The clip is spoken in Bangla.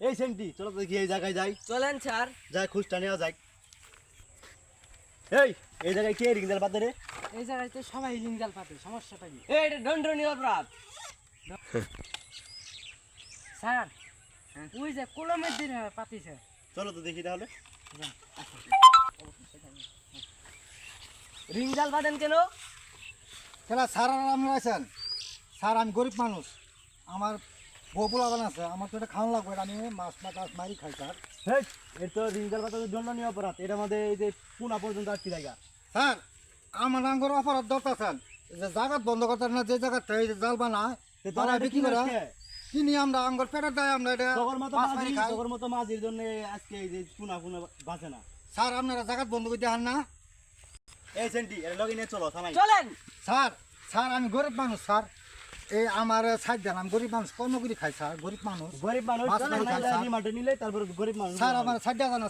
এই সেন্টি চলো দেখি এই জায়গায় যাই। চলেন স্যার। যাই খুঁজটা নেওয়া যাক। এই এই জায়গায় কে রিং দেল পাতে রে? এই জায়গায় তো সবাই লিঙ্গাল পাতে সমস্যাটা কি? এই এটা দণ্ডনীয় অপরাধ। স্যার ওই যে কলমের দিন পাতিছে। চলো তো দেখি তাহলে। রিং জাল বাঁধেন কেন? খেলা স্যার আর আমরা আছেন? স্যার আমি গরিব মানুষ। আমার বউ আছে আমার তো এটা খাওয়ানো লাগবে আমি মাছ মাছ মারি খাই স্যার। হেই এর তো জন্য নিয়ে অপরাধ এটা আমাদের এই যে পুনা পর্যন্ত আসছি জায়গা। স্যার আমার আঙ্গর অপরাধ দরকার স্যার। যে জায়গা বন্ধ করতে না যে জায়গাতে এই যে জাল বানা তারা বিক্রি করে কিনি আমরা আঙ্গর পেটের দেয় আমরা এটা মতো মাছ মারি খাই? মতো মাঝির জন্য আজকে এই যে পুনা পুনা বাঁচে না। স্যার আপনারা জায়গা বন্ধ করে না? এই সেন্টি এর লগে নিয়ে চলো থানায়। চলেন। স্যার স্যার আমি গরিব মানুষ স্যার। এই আমার সাইড দেন আমি গরিব মানুষ কর্ম করে খাই স্যার গরিব মানুষ গরিব মানুষ। নিলে তারপর গরিব মানুষ স্যার আমার সাইড দেন